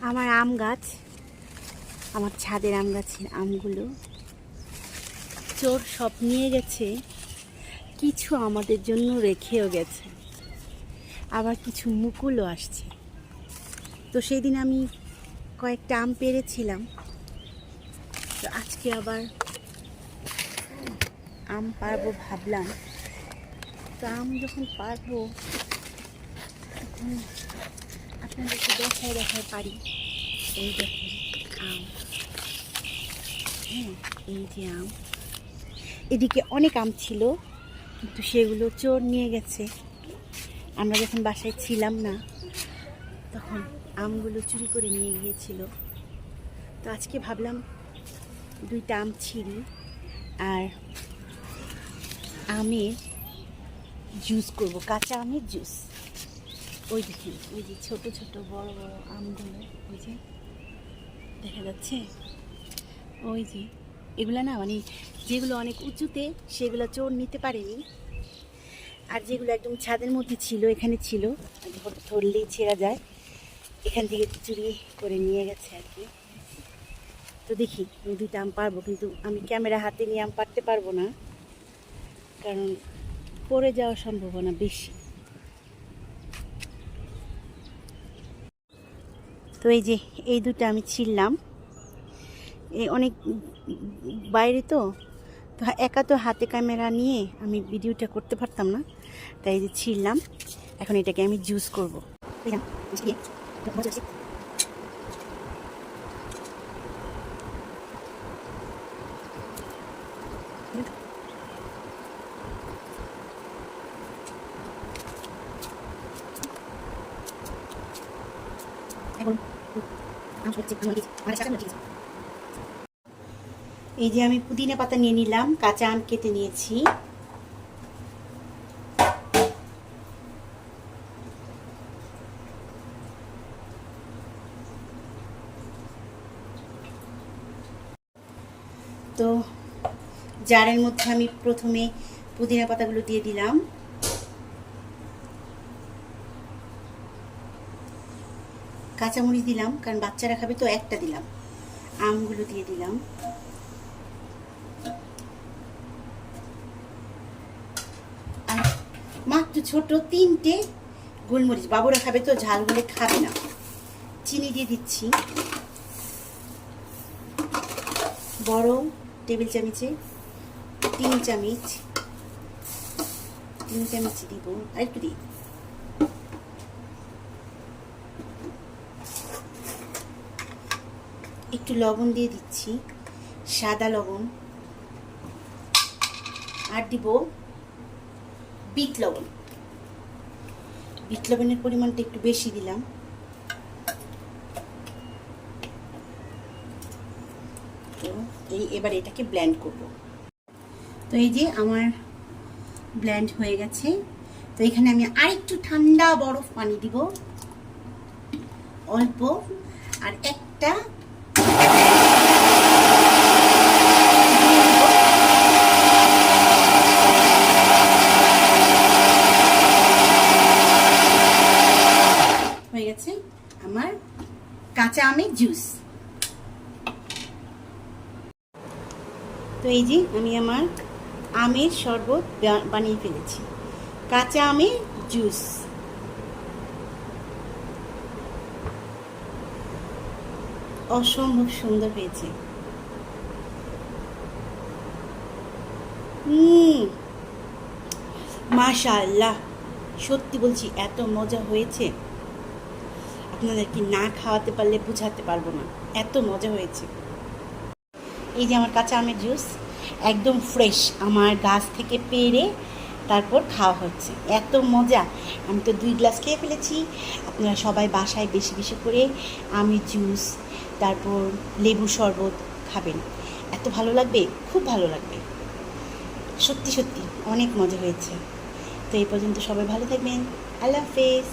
আমার আম গাছ, আমার ছাদের আম গাছের আমগুলো। চোর সব নিয়ে গেছে, কিছু আমাদের জন্য রেখেও গেছে। আবার কিছু মুকুলও আসছে। তো সেই দিন আমি কয়েকটা আম পেরেছিলাম। তো আজকে আবার আম পারব ভাবলাম। তো আম যখন পারব আপনাদেরকে দেখায় দেখায় পারি। এই দেখেন, আম। হ্যাঁ এই যে আম। এদিকে অনেক আম ছিল, কিন্তু সেগুলো চোর নিয়ে গেছে। আমরা যখন বাসায় ছিলাম না, তখন আমগুলো চুরি করে নিয়ে গিয়েছিল। তো আজকে ভাবলাম, দুইটা আম ছিঁড়ি আর আমের জুস করব, কাঁচা আমের জুস ওই দেখেন, ওই যে ছোট ছোট বড় বড় আমগুলো, ওই যে দেখা যাচ্ছে? ওই যে, এগুলো না মানে যেগুলো অনেক উঁচুতে, সেগুলো চোর নিতে পারেনি। আর যেগুলো একদম ছাদের মধ্যে ছিল, এখানে ছিল, ধর- ধরলেই ছেঁড়া যায়। এখান থেকে চুরি করে নিয়ে গেছে আর কি। তো দেখি, আমি দুইটা আম পারব, কিন্তু আমি ক্যামেরা হাতে নিয়ে আম পারতে পারব না। কারণ পড়ে যাওয়ার সম্ভাবনা বেশি। তো এই যে এই দুটো আমি ছিললাম এই অনেক বাইরে তো তো একা তো হাতে ক্যামেরা নিয়ে আমি ভিডিওটা করতে পারতাম না তাই যে ছিললাম এখন এটাকে আমি জুস করব বুঝলাম? বুঝলি? তো মজা হচ্ছে। এখন আম সত্যি আমার দিয়েছি আমার কাছে আমার দিয়েছি এই যে আমি পুদিনা পাতা নিয়ে নিলাম, কাঁচা আম কেটে নিয়েছি। তো জারের মধ্যে আমি প্রথমে পুদিনা পাতাগুলো দিয়ে দিলাম। কাঁচামরিচ দিলাম, কারণ বাচ্চারা খাবে তো একটা দিলাম। আমগুলো দিয়ে দিলাম। আর মাত্র ছোট তিনটে গোলমরিচ। বাবুরা খাবে তো, ঝাল হলে খাবে না। চিনি দিয়ে দিচ্ছি। বড় টেবিল চামচে তিন চামচ তিন চামচ দিব। আর একটু দিই। একটু লবণ দিয়ে দিচ্ছি, সাদা লবণ। আর দিব বিট লবণ। বিট লবণের পরিমাণটা একটু বেশি দিলাম। তো এই এবার এটাকে ব্ল্যান্ড করব। তো এই যে আমার ব্ল্যান্ড হয়ে গেছে। তো এখানে আমি আরেকটু ঠান্ডা বরফ পানি দিব। অল্প। আর একটা হয়ে গেছে আমার কাঁচা আমের জুস তো এই যে আমি আমার আমের শরবত বানিয়ে ফেলেছি। কাঁচা আমের জুস অসম্ভব সুন্দর হয়েছে। হুম মাশাআল্লাহ, সত্যি বলছি, এত মজা হয়েছে। আপনাদেরকে না খাওয়াতে পারলে বুঝাতে পারব না। এত মজা হয়েছে। এই যে আমার কাঁচা আমের জুস, একদম ফ্রেশ, আমার গাছ থেকে পেরে তারপর খাওয়া হচ্ছে। এত মজা। আমি তো দুই গ্লাস খেয়ে ফেলেছি। আপনারা সবাই বাসায় বেশি বেশি করে আমের জুস, তারপর লেবু শরবত খাবেন। এত ভালো লাগবে? খুব ভালো লাগবে। সত্যি সত্যি, অনেক মজা হয়েছে। তো এই পর্যন্ত সবাই ভালো থাকবেন। আল্লাহ হাফেজ।